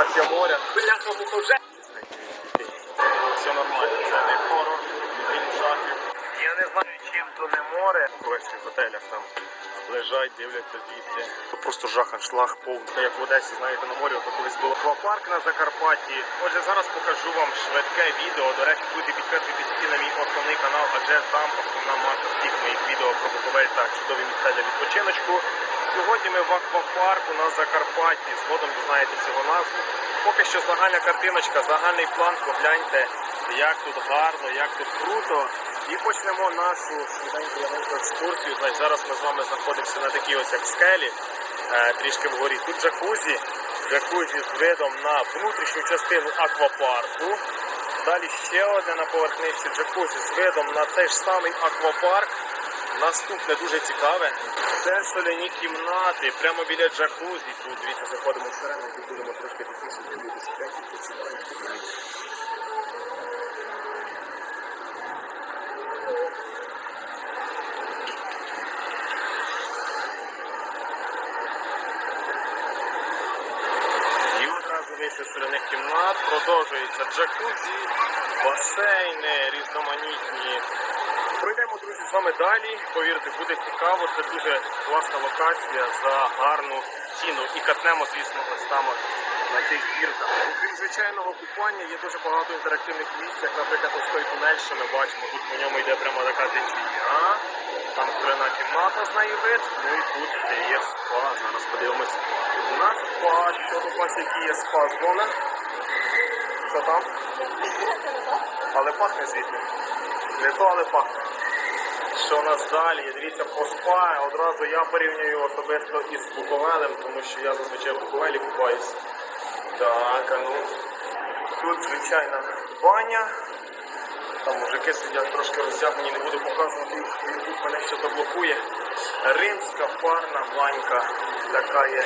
імітація моря. Бляха, муха вже. Все нормально, це не хорор, не жахів. Я не знаю, чим то не море. Весь в готелях там лежать, дивляться. То просто жах аншлаг повний. Як в Одесі, знаєте, на морі, то колись був аквапарк на Закарпатті. Отже, зараз покажу вам швидке відео. До речі, друзі, підписуйтесь всі на мій основний канал, адже там основна маса всіх моїх відео про Буковель та чудові місця для відпочиночку. Сьогодні ми в аквапарку на Закарпатті. Згодом дізнаєтеся його назву. Поки що загальна картиночка, загальний план. Погляньте, як тут гарно, як тут круто. І почнемо нашу швиденьку екскурсію. Значить, зараз ми з вами знаходимося на такій ось як скелі, е, трішки вгорі. Тут джакузі, джакузі з видом на внутрішню частину аквапарку. Далі ще одне на поверхничці джакузі з видом на цей ж самий аквапарк. Наступне дуже цікаве. Це соляні кімнати, прямо біля джакузі. Тут дивіться, заходимо всередину, тут будемо трошки тихіше, тут люди сплять, тут починають. І одразу соляних кімнат, продовжується джакузі, басейни різноманітні. Пройдемо, друзі, з вами далі. Повірте, буде цікаво. Це дуже класна локація за гарну ціну. І катнемо, звісно, ось там на цих гірках. Окрім звичайного купання, є дуже багато інтерактивних місць, як, наприклад, ось той тунель, що ми бачимо. Тут по ньому йде прямо така течія. Там соляна кімната з неї вид. Ну і тут є подивимось на спа. Що тут вас які є спа зона? Що там? Але пахне звідти. Не то, але пахне. Що у нас далі? Дивіться, по. Одразу я порівнюю особисто із Буковелем, тому що я зазвичай в Буковелі купаюсь. Так, а ну. Тут звичайна баня. Там мужики сидять трошки роздягнені, не буду показувати YouTube мене ще заблокує. Римська парна банька. Така є.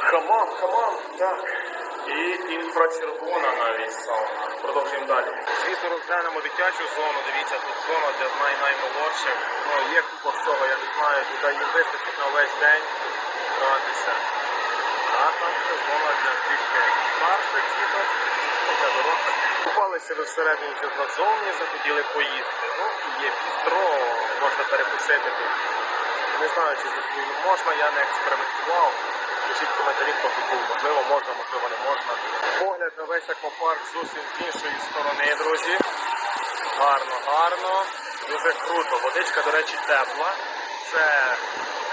Хамам, хамам, так. І інфрачервона навіть сауна. Продовжуємо далі. Звісно, розглянемо дитячу зону. Дивіться, тут зона для най наймолодших. Ну, є купа всього, я не знаю, туди їм вистачить на весь день гратися. А там ще зона для трішки старших діток, для дорослих. Купалися ви всередині чи назовні, захотіли поїсти. Ну, і є бістро, можна перекусити. Не знаю, чи за своїм можна, я не експериментував. Пишіть коментарі, хто був. Можливо, можна, можливо, не можна. Погляд на весь аквапарк зовсім з іншої сторони, друзі. Гарно, гарно. Дуже круто. Водичка, до речі, тепла. Це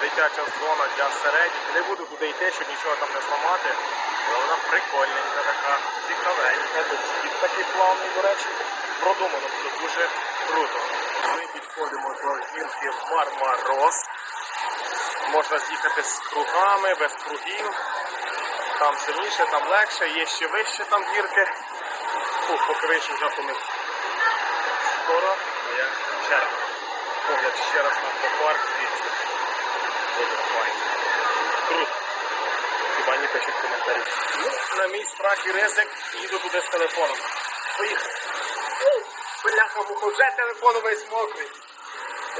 дитяча зона для середніх. Не буду туди йти, щоб нічого там не зламати. Але вона прикольненька така, цікавенька. Такий плавний, до речі. Продумано, все дуже круто. Ми підходимо до гірки Мармарос. Можна з'їхати з кругами, без кругів. Там сильніше, там легше, є ще вище там гірки. Фух, поки вийшов вже помив. Скоро моя черга. Погляд ще раз на аквапарк звідси. Дуже файно. Круто. Хіба не пишуть коментарі. Ну, на мій страх і ризик їду туди з телефоном. Бляха, муха, вже телефон весь мокрий.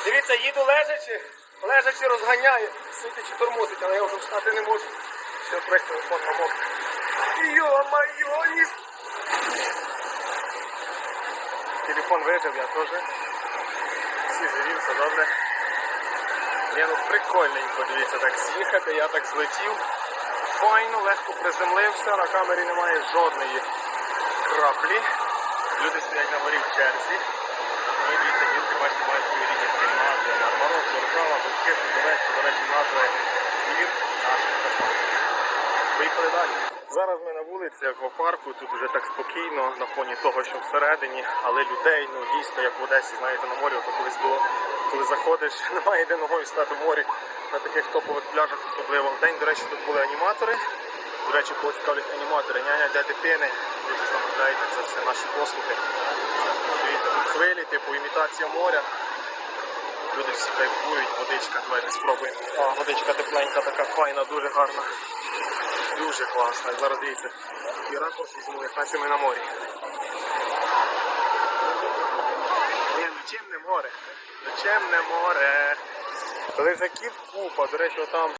Дивіться, їду лежачи, лежачи розганяю, сидячи тормозить, але я вже встати не можу. Все, весь телефон намокрий. Йо-майо, ні. Телефон вижив, я теж. Всі живі, все добре. Ні, ну прикольненько, дивіться, так з'їхати, я так злетів. Файно, легко приземлився, на камері немає жодної краплі. Люди стоять на горі в черзі. І дивіться, дітки, бачите, мають свої різні кімнати. Мармарок, Доржава, Бутки, Дубовець, до назви двір наших катастроф. Поїхали далі. Зараз ми на вулиці аквапарку, тут вже так спокійно, на фоні того, що всередині, але людей, ну дійсно, як в Одесі, знаєте, на морі, то колись було, коли заходиш, немає де ногою стати в морі на таких топових пляжах, особливо. В день, до речі, тут були аніматори. До речі, кого цікавлять аніматори, няня для дитини. Дуже замовляєте це все наші послуги. Тут хвилі, типу імітація моря. Люди всі кайфують, водичка, давайте спробуємо. А, водичка тепленька, така файна, дуже гарна. Дуже класна. Зараз дивіться. І ракурс візьму, як наче на морі. Ні, ну чим не море? Ну чим не море? Лежаків купа, до речі, там